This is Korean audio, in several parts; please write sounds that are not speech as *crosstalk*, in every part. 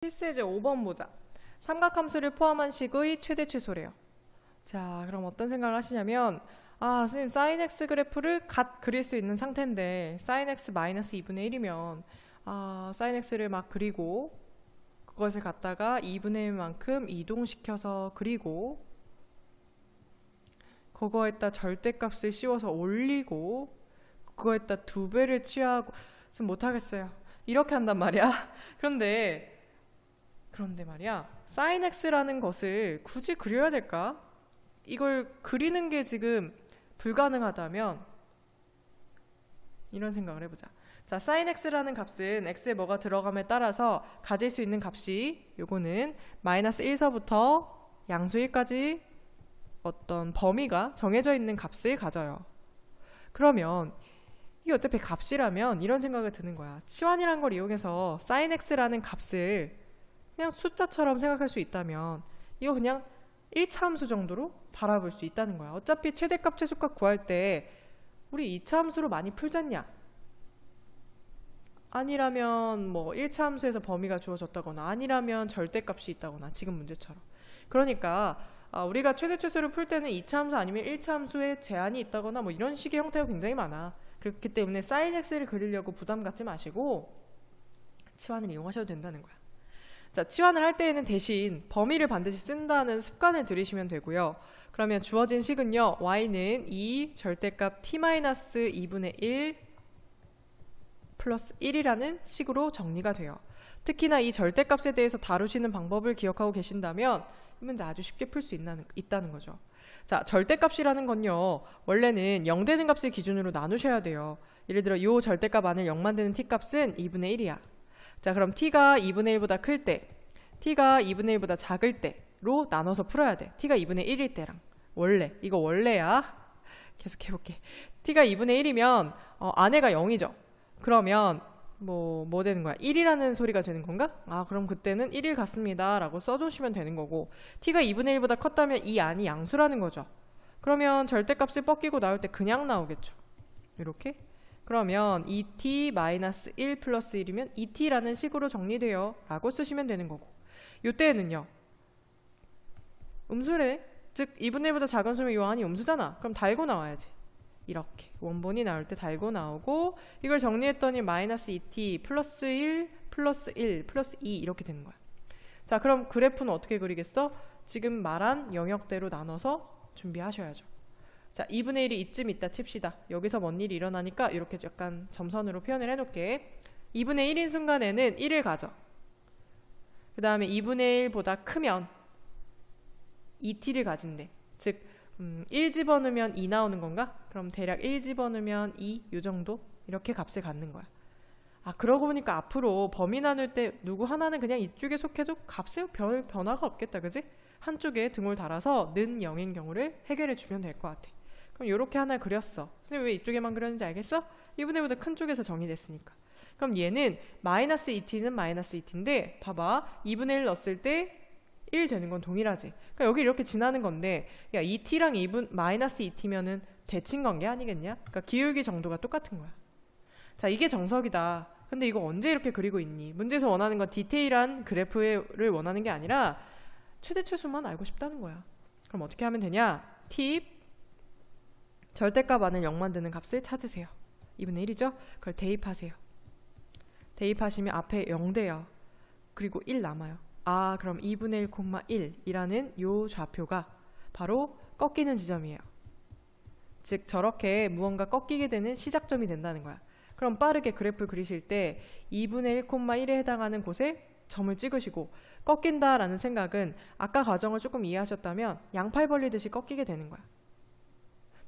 필수예제 5번 보자. 삼각함수를 포함한 식의 최대 최소래요. 자, 그럼 어떤 생각을 하시냐면 아, 선생님 sin x 그래프를 갓 그릴 수 있는 상태인데 sin x 마이너스 2분의 1이면 아, sin x를 막 그리고 그것을 갖다가 2분의 1만큼 이동시켜서 그리고 그거에다 절대값을 씌워서 올리고 그거에다 두 배를 취하고 못하겠어요. 이렇게 한단 말이야. *laughs* 그런데 그런데 말이야, sin x라는 것을 굳이 그려야 될까? 이걸 그리는 게 지금 불가능하다면 이런 생각을 해보자. 자, sin x라는 값은 x에 뭐가 들어감에 따라서 가질 수 있는 값이 요거는 마이너스 1서부터 양수 1까지 어떤 범위가 정해져 있는 값을 가져요. 그러면 이게 어차피 값이라면 이런 생각이 드는 거야. 치환이란 걸 이용해서 sin x라는 값을 그냥 숫자처럼 생각할 수 있다면 이거 그냥 1차 함수 정도로 바라볼 수 있다는 거야. 어차피 최대값 최소값 구할 때 우리 2차 함수로 많이 풀잖냐? 아니라면 뭐 1차 함수에서 범위가 주어졌다거나 아니라면 절대값이 있다거나 지금 문제처럼. 그러니까 아, 우리가 최대 최소를 풀 때는 2차 함수 아니면 1차 함수에 제한이 있다거나 뭐 이런 식의 형태가 굉장히 많아. 그렇기 때문에 sin x를 그리려고 부담 갖지 마시고 치환을 이용하셔도 된다는 거야. 자, 치환을 할 때에는 대신 범위를 반드시 쓴다는 습관을 들이시면 되고요. 그러면 주어진 식은요. y는 2 절대값 t-2분의 1 플러스 1이라는 식으로 정리가 돼요. 특히나 이 절대값에 대해서 다루시는 방법을 기억하고 계신다면 이 문제 아주 쉽게 풀 수 있다는 거죠. 자, 절대값이라는 건요. 원래는 0 되는 값을 기준으로 나누셔야 돼요. 예를 들어 요 절대값 안을 0 만드는 t값은 2분의 1이야. 자, 그럼 t가 2분의 1보다 클 때, t가 2분의 1보다 작을 때로 나눠서 풀어야 돼. t가 2분의 1일 때랑. 원래. 이거 원래야. 계속 해볼게. t가 2분의 1이면 어, 안에가 0이죠. 그러면 뭐, 뭐 되는 거야? 1이라는 소리가 되는 건가? 아, 그럼 그때는 1일 같습니다. 라고 써주시면 되는 거고, t가 2분의 1보다 컸다면 이 안이 양수라는 거죠. 그러면 절대값을 뻗기고 나올 때 그냥 나오겠죠. 이렇게. 그러면 2t-1 플러스 1이면 2t라는 식으로 정리돼요. 라고 쓰시면 되는 거고. 이때는요. 음수래. 즉 2분의 1보다 작은 수면 요 안이 음수잖아. 그럼 달고 나와야지. 이렇게 원본이 나올 때 달고 나오고 이걸 정리했더니 마이너스 2t 플러스 1 플러스 1 플러스 2 이렇게 되는 거야. 자 그럼 그래프는 어떻게 그리겠어? 지금 말한 영역대로 나눠서 준비하셔야죠. 자 2분의 1이 이쯤 있다 칩시다. 여기서 뭔 일이 일어나니까 이렇게 약간 점선으로 표현을 해놓을게. 2분의 1인 순간에는 1을 가져. 그 다음에 2분의 1보다 크면 2t를 가진대. 즉 음, 1 집어넣으면 2 나오는 건가? 그럼 대략 1 집어넣으면 2, 요 정도? 이렇게 값을 갖는 거야. 아, 그러고 보니까 앞으로 범위 나눌 때 누구 하나는 그냥 이쪽에 속해도 값에 별 변화가 없겠다, 그지? 한쪽에 등을 달아서 는 0인 경우를 해결해 주면 될 것 같아. 그럼 이렇게 하나 그렸어. 선생님 왜 이쪽에만 그렸는지 알겠어? 2분의 보다 큰 쪽에서 정의됐으니까. 그럼 얘는 마이너스 2t는 마이너스 2t인데 봐봐. 2분의 1 넣었을 때 1 되는 건 동일하지. 그러니까 여기 이렇게 지나는 건데 야 2t랑 2분 마이너스 2t면은 대칭 관계 아니겠냐? 그러니까 기울기 정도가 똑같은 거야. 자 이게 정석이다. 근데 이거 언제 이렇게 그리고 있니? 문제에서 원하는 건 디테일한 그래프를 원하는 게 아니라 최대 최소만 알고 싶다는 거야. 그럼 어떻게 하면 되냐? 팁 절대값 안을 0 만드는 값을 찾으세요. 2분의 1이죠? 그걸 대입하세요. 대입하시면 앞에 0 돼요. 그리고 1 남아요. 아, 그럼 2분의 1, 1이라는 요 좌표가 바로 꺾이는 지점이에요. 즉 저렇게 무언가 꺾이게 되는 시작점이 된다는 거야. 그럼 빠르게 그래프 그리실 때 2분의 1, 1에 해당하는 곳에 점을 찍으시고 꺾인다라는 생각은 아까 과정을 조금 이해하셨다면 양팔 벌리듯이 꺾이게 되는 거야.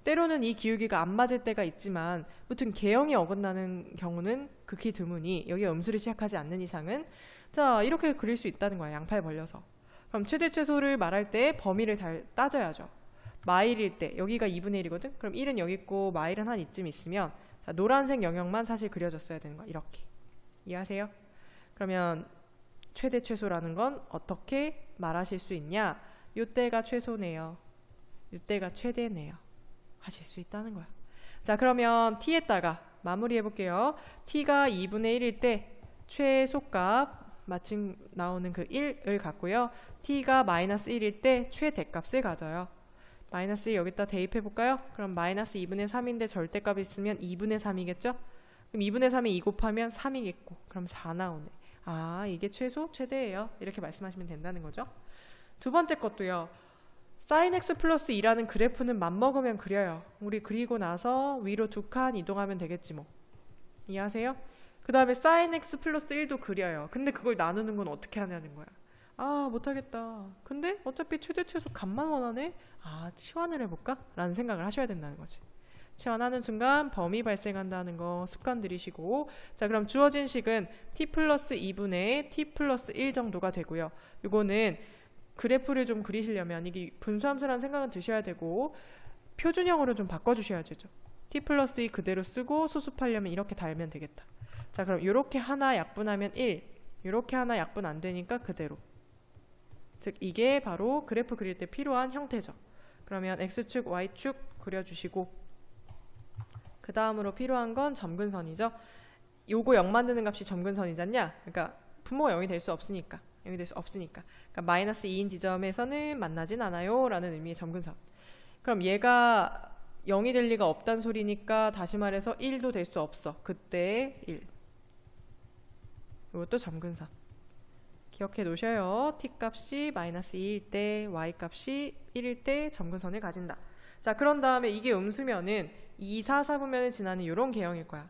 때로는 이 기울기가 안 맞을 때가 있지만 무튼 개형이 어긋나는 경우는 극히 드무니 여기 음수를 시작하지 않는 이상은 자 이렇게 그릴 수 있다는 거야 양팔 벌려서. 그럼 최대 최소를 말할 때 범위를 다 따져야죠. 마일일 때 여기가 2분의 1이거든? 그럼 1은 여기 있고 마일은 한 이쯤 있으면 자 노란색 영역만 사실 그려졌어야 되는 거야 이렇게. 이해하세요? 그러면 최대 최소라는 건 어떻게 말하실 수 있냐? 요때가 최소네요. 요때가 최대네요 하실 수 있다는 거야. 자, 그러면 t에다가 마무리해 볼게요. t가 2분의 1일 때 최소값 마침 나오는 그 1을 갖고요. t가 마이너스 1일 때 최대값을 가져요. 마이너스 1 여기다 대입해 볼까요? 그럼 마이너스 2분의 3인데 절대값이 있으면 2분의 3이겠죠? 그럼 2분의 3에 2 곱하면 3이겠고 그럼 4 나오네. 아 이게 최소 최대예요. 이렇게 말씀하시면 된다는 거죠. 두 번째 것도요. Sin x 플러스 2라는 그래프는 맘먹으면 그려요. 우리 그리고 나서 위로 두 칸 이동하면 되겠지 뭐. 이해하세요? 그 다음에 sin x 플러스 1도 그려요. 근데 그걸 나누는 건 어떻게 하냐는 거야. 아 못하겠다. 근데 어차피 최대 최소 값만 원하네. 아 치환을 해볼까? 라는 생각을 하셔야 된다는 거지. 치환하는 순간 범위 발생한다는 거 습관 들이시고 자 그럼 주어진 식은 t 플러스 2분의 t 플러스 1 정도가 되고요. 이거는 그래프를 좀 그리시려면 이게 분수함수라는 생각은 드셔야 되고 표준형으로 좀 바꿔주셔야 되죠. t 플러스 2 그대로 쓰고 수습하려면 이렇게 달면 되겠다. 자 그럼 이렇게 하나 약분하면 1 이렇게 하나 약분 안 되니까 그대로 즉 이게 바로 그래프 그릴 때 필요한 형태죠. 그러면 x축, y축 그려주시고 그 다음으로 필요한 건 점근선이죠. 요거 0 만드는 값이 점근선이잖냐? 그러니까 분모가 0이 될 수 없으니까 0이 될 수 없으니까. 그러니까 마이너스 2인 지점에서는 만나진 않아요 라는 의미의 점근선 그럼 얘가 0이 될 리가 없단 소리니까 다시 말해서 1도 될 수 없어. 그때 1 이것도 점근선 기억해 놓으셔요. t 값이 마이너스 2일 때 y 값이 1일 때 점근선을 가진다. 자 그런 다음에 이게 음수면은 2, 4, 4분면을 지나는 이런 개형일 거야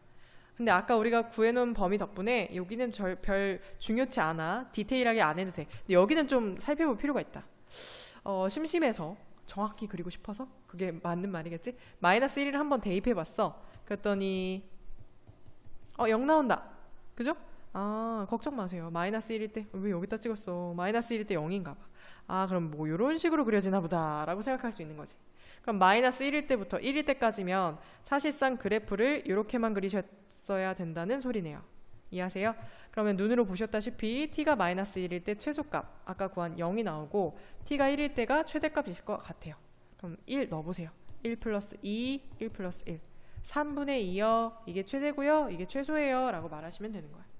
근데 아까 우리가 구해놓은 범위 덕분에 여기는 절, 별 중요치 않아. 디테일하게 안 해도 돼. 근데 여기는 좀 살펴볼 필요가 있다. 어, 심심해서 정확히 그리고 싶어서? 그게 맞는 말이겠지? 마이너스 1을 한번 대입해 봤어. 그랬더니 어 0 나온다. 그죠? 아 걱정 마세요. 마이너스 1일 때 왜 여기다 찍었어? 마이너스 1일 때 0인가 봐아 그럼 뭐 이런 식으로 그려지나 보다. 라고 생각할 수 있는 거지. 그럼 마이너스 1일 때부터 1일 때까지면 사실상 그래프를 이렇게만 그리셨 어야 된다는 소리네요. 이해하세요? 그러면 눈으로 보셨다시피 t가 마이너스 1일 때 최소값 아까 구한 0이 나오고 t가 1일 때가 최대값이실 것 같아요. 그럼 1 넣어보세요. 1 플러스 2, 1 플러스 1 3분의 2요. 이게 최대고요. 이게 최소예요. 라고 말하시면 되는 거예요.